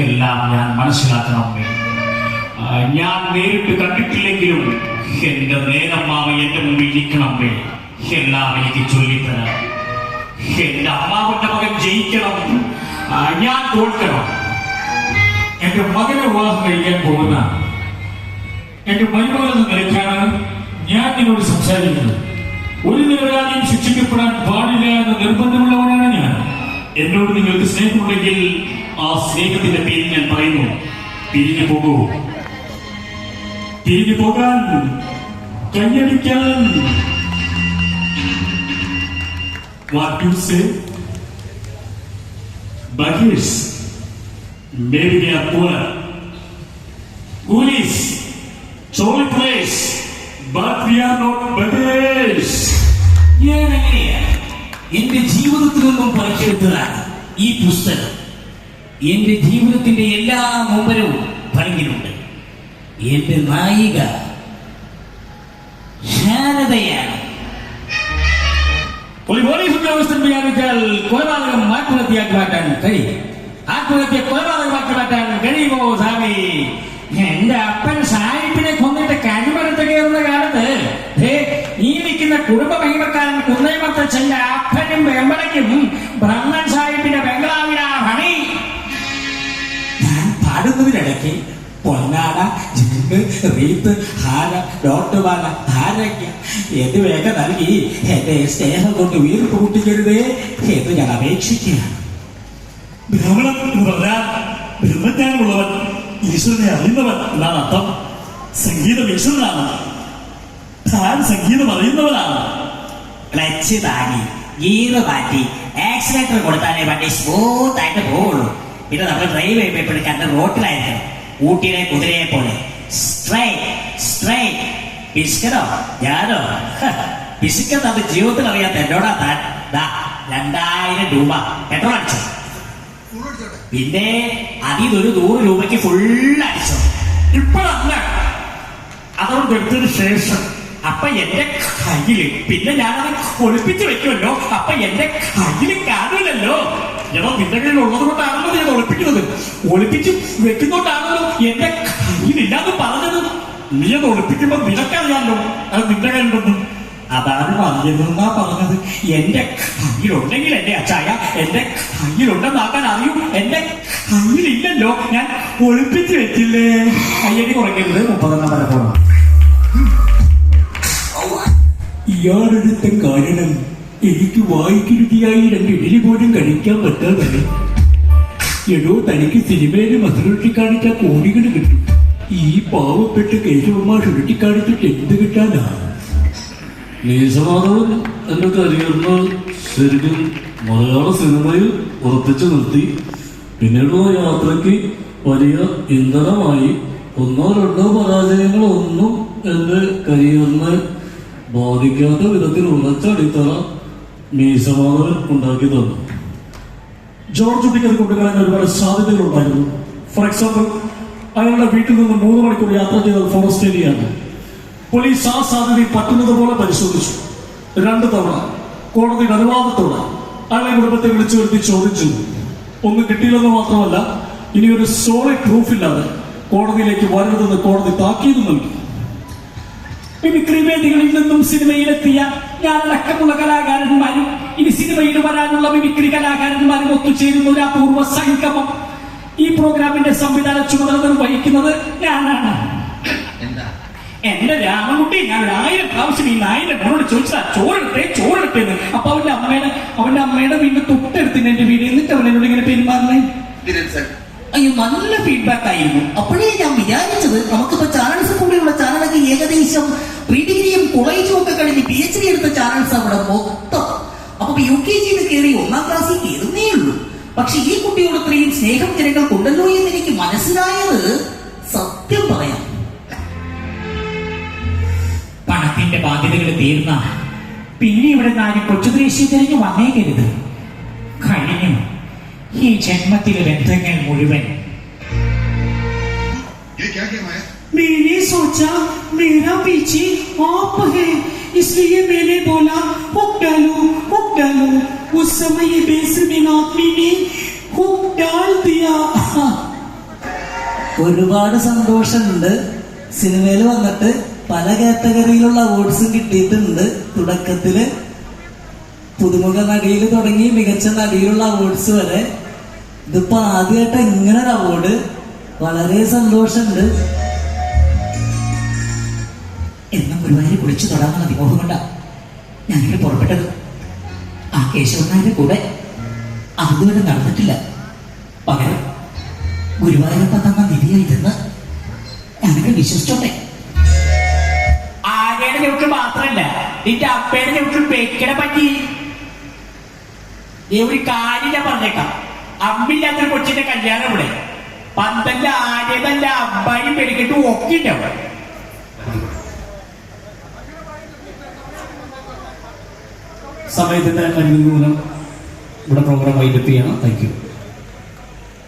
എല്ലാം ഞാൻ മനസ്സിലാക്കണം അമ്മേ ആ, ഞാൻ നേരിട്ട് കണ്ടിട്ടില്ലെങ്കിലും എന്റെ നേരമ്മാവ എന്റെ മുമ്പിൽ നിൽക്കണമേ എല്ലാം എനിക്ക് ചൊല്ലിത്തരാം. എന്റെ അമ്മാവന്റെ മകൻ ജയിക്കണം. ഞാൻ തോൽക്കണം. എന്റെ മകനെ വിവാഹം കഴിക്കാൻ പോകുന്ന എന്റെ മരുമകളെന്ന് നിലയ്ക്കാണ് ഞാൻ നിന്നോട് സംസാരിക്കുന്നത്. ഒരു നിരപരാധിയും ശിക്ഷിക്കപ്പെടാൻ പാടില്ല എന്ന നിർബന്ധമുള്ളവനാണ് ഞാൻ. എന്നോട് നിങ്ങൾക്ക് സ്നേഹമുണ്ടെങ്കിൽ ആ സ്നേഹത്തിന്റെ പേരിൽ ഞാൻ പറയുന്നു പിരിഞ്ഞു പോകൂ പിരിഞ്ഞു പോകാൻ കൈയടിക്കാൻ What you say? Baggies. Maybe they are poor. Coolies. Jolly place. But we are not beggars. ഞാൻ അങ്ങനെയാ എന്റെ ജീവിതത്തിൽ നിന്നും പറിച്ചെടുത്തതാണ് ഈ പുസ്തകം എന്റെ ജീവിതത്തിന്റെ എല്ലാ മുമ്പരവും പണിഞ്ഞിട്ടുണ്ട്. എന്റെ നായിക ശാരദയാണ്. ഒരു പോലീസ് ഉദ്യോഗസ്ഥൻ വിചാരിച്ചാൽ കൊലപാതകം ആത്മഹത്യയാക്കി മാറ്റാൻ കഴിയും ആത്മഹത്യ കൊലപാതകമാക്കി മാറ്റാൻ കഴിയുമോ സ്വാമി? എന്റെ അപ്പൻ സാഹിബിനെ കൊന്നിട്ട് കരിമരത്ത് കയറുന്ന കാലത്ത് ഈ നിൽക്കുന്ന കുടുംബ മഹിമക്കാരൻ കുന്നയമത്തച്ഛന്റെ അപ്പനും വെമ്പടയ്ക്കും പാടുന്നതിനിടയ്ക്ക് പൊന്നാട ജിങ്ക് റീത്ത് ഹാര ഡോട്ടുമാല ധാരയ്ക്ക എന്നിവയൊക്കെ നൽകി? എന്റെ സ്നേഹം കൊണ്ട് വീർപ്പ് കൂട്ടിക്കരുതേ എന്ന് ഞാൻ അപേക്ഷിക്കുകയാണ്. ബ്രാഹ്മണൻ എന്ന് പറഞ്ഞാൽ ബ്രഹ്മജ്ഞാനമുള്ളവൻ ഈശ്വരനെ അറിയുന്നവൻ എന്നാണ് അർത്ഥം. സംഗീതം ഈശ്വരനാണ്. താൻ സംഗീതം അറിയുന്നവനാണ്. ക്ലച്ച് താങ്ങി ഗീറ് മാറ്റി ആക്സിലേറ്റർ കൊടുത്താലേ വണ്ടി സ്മൂത്ത് ആയിട്ട് പോവുള്ളൂ. പിന്നെ നമ്മൾ ഡ്രൈവ് ചെയ്യുമ്പോൾ എപ്പോഴും കണ്ട റോട്ടിലായിരിക്കണം ഊട്ടിയിലെ കുതിരയെ പോലെ. സ്ട്രൈറ്റ് സ്ട്രൈറ്റ് ഞാനോ? പിശുക്കൻ അത് ജീവിതത്തിൽ അറിയാത്ത എന്നോടാ താൻ. രണ്ടായിരം രൂപ. പെട്രോൾ അടിച്ചു? പിന്നെ അതിൽ ഒരു നൂറ് രൂപയ്ക്ക് ഫുൾ അടിച്ചു? ഇപ്പോഴല്ല അതോട് എടുത്തതിന് ശേഷം അപ്പൊ എന്റെ കയ്യിൽ പിന്നെ ഞാനത് ഒളിപ്പിച്ച് വെക്കുമല്ലോ. അപ്പൊ എന്റെ കയ്യിൽ കാണൂലല്ലോ എടോ നിന്റെ കയ്യിൽ ഉള്ളത് കൊണ്ടാണല്ലോ ഞാൻ ഒളിപ്പിക്കുന്നത്. ഒളിപ്പിച്ച് വെക്കുന്നോണ്ടാണല്ലോ എന്റെ കയ്യിലില്ലാന്ന് പറഞ്ഞത്. നീ അത് ഒളിപ്പിക്കുമ്പോ നിനക്കറിയാമല്ലോ അത് നിന്റെ കയ്യിലുണ്ടെന്ന് അതാണ് പറഞ്ഞതെന്നാ പറഞ്ഞത്. എന്റെ കയ്യിലുണ്ടെങ്കിൽ എന്റെ അച്ചായ എന്റെ കയ്യിലുണ്ടെന്നാക്കാൻ അറിയൂ. എന്റെ കയ്യിലില്ലല്ലോ ഞാൻ ഒളിപ്പിച്ച് വെച്ചില്ലേ? കയ്യടി കുറയ്ക്കരുത് മുപ്പതെണ്ണം പോകണം ഇയാളെടുത്ത കാരണം എനിക്ക് വായിക്കിരുത്തിയായി രണ്ട് ഇഡലി പോലും കഴിക്കാൻ പറ്റാതെ എടോ തനിക്ക് സിനിമയിൽ മസുരുട്ടി കാണിച്ച കോടികൾ കിട്ടും. ഈ പാവപ്പെട്ട് കേശവന്മാർ ഉരുട്ടി കാണിച്ചിട്ട് എന്ത് കിട്ടാനാ? നീസമാധവൻ എന്റെ കരിയറിന് ശരിക്കും മലയാള സിനിമയിൽ ഉറപ്പിച്ചു നിർത്തി. പിന്നീടുള്ള യാത്രയ്ക്ക് വലിയ ഇന്ധനമായി ഒന്നോ രണ്ടോ പരാജയങ്ങളൊന്നും എന്റെ കരിയറിനെ ബാധിക്കാത്ത വിധത്തിൽ ഉറച്ച അടിത്തറ മീശമാധവൻ ഉണ്ടാക്കി തന്നു ജോർജ് കുട്ടിക്ക് അത് കൊണ്ടുവരാൻ ഒരുപാട് സാധ്യതകൾ ഉണ്ടായിരുന്നു. ഫോർ എക്സാമ്പിൾ അയാളുടെ വീട്ടിൽ നിന്ന് മൂന്ന് മണിക്കൂർ യാത്ര ചെയ്തത് ഫോറസ്റ്റേലിയാണ് പോലീസ് ആ സാധ്യത പറ്റുന്നത് പോലെ പരിശോധിച്ചു. രണ്ട് തവണ കോടതിയുടെ അനുവാദത്തോടെ അയാളെ കുടുംബത്തെ വിളിച്ചു വരുത്തി ചോദിച്ചു. ഒന്നും കിട്ടിയില്ലെന്ന് മാത്രമല്ല ഇനി ഒരു സോളിഡ് പ്രൂഫ് ഇല്ലാതെ കോടതിയിലേക്ക് വരരുതെന്ന് കോടതി താക്കീത് നൽകി. മിമിക്രി വേദികളിൽ നിന്നും സിനിമയിലെത്തിയ ഞാനടക്കമുള്ള കലാകാരന്മാരും ഇനി സിനിമയിൽ വരാനുള്ള മിമിക്രി കലാകാരന്മാരും ഒത്തുചേരുന്ന ഒരു അപൂർവ സംഗമം ഈ പ്രോഗ്രാമിന്റെ സംവിധാന ചുമതല നിർവഹിക്കുന്നത് ഞാനാണ്. എന്റെ രാമൻകുട്ടി ഞാൻ ഒരു ആയിരം പ്രാവശ്യം ഈ നായിന്റെ മോനോട് ചോദിച്ചാ ചോറെടുത്തേ ചോറെടുത്തേ എന്ന്. അപ്പൊ അവന്റെ അമ്മയുടെ അവന്റെ അമ്മയുടെ വീട് തൊട്ടടുത്തിന് എന്റെ വീട് എന്നിട്ട് അവൻ എന്നോട് ഇങ്ങനെ പെരുമാറണേ അയ്യോ നല്ല ഫീഡ്ബാക്ക് ആയിരുന്നു. അപ്പോഴേ ഞാൻ വിചാരിച്ചത് നമുക്കിപ്പോ കൊളേജുമൊക്കെ കഴിഞ്ഞ് പി എച്ച് ഡി എടുത്ത ചാനൽസ് അവിടെ മൊത്തം. അപ്പൊ യു കെ ജിയിൽ കയറി ഒന്നാം ക്ലാസ്സിൽ കയറുന്നേ ഉള്ളൂ. പക്ഷെ ഈ കുട്ടിയോട് ഇത്രയും സ്നേഹം ജനങ്ങൾക്കുണ്ടല്ലോ എന്ന് എനിക്ക് മനസ്സിലായത് സത്യം പറയാം. പണത്തിന്റെ ബാധ്യതകൾ തീർന്ന പിന്നെ ഇവിടെ നാല് ദേശീയ തിരഞ്ഞു വന്നേക്കരുത്. കഴിഞ്ഞു. ഈ ജന്മത്തിലെ ബന്ധങ്ങൾ മുഴുവൻ. मैंने सोचा मेरा पीछे आप है इसलिए मैंने बोला हुक डालो हुक डालो उस समय ये बेसुनिन आदमी ने हुक डाल दिया ഒരുപാട് സന്തോഷമുണ്ട് സിനിമയിൽ വന്നിട്ട് പല കാറ്റഗറിയിലുള്ള അവാർഡ്സും കിട്ടിയിട്ടുണ്ട് തുടക്കത്തില് പുതുമുഖ നടിയിൽ തുടങ്ങി മികച്ച നടിയിലുള്ള അവാർഡ്സ് വരെ ഇതിപ്പോ ആദ്യമായിട്ട് ഇങ്ങനെ ഒരു അവാർഡ് വളരെ സന്തോഷമുണ്ട് എന്ന ഗുരുവായൂർ കുളിച്ചു തൊടാനുള്ള വിമോഹം കൊണ്ടാ ഞങ്ങൾ പുറപ്പെട്ടത്. ആ കേശവനായുടെ കൂടെ അതുവരെ നടന്നിട്ടില്ല. പകരം ഗുരുവായൂരപ്പ തന്ന നിധിയായിരുന്ന് ഞാനൊക്കെ വിശ്വസിച്ചോട്ടെ. ആനയുടെ ചവിട്ട് മാത്രല്ല നിന്റെ അപ്പയുടെ ചവിട്ട് പേക്കിടെ പറ്റി. നീ ഒരു കാര്യം ഞാൻ പറഞ്ഞേക്കാം. അമ്മില്ലാത്തൊരു കൊച്ചിന്റെ കല്യാണം ഇവിടെ. പന്തല്ല ആര്യതല്ല അമ്പായി വെടിക്കെട്ടും ഒക്കെ ഉണ്ടാവും സമയത്തിന്റെ കഴിവ് മൂലം ഇവിടെ പ്രോഗ്രാം വൈകിട്ട് ചെയ്യണം താങ്ക് യു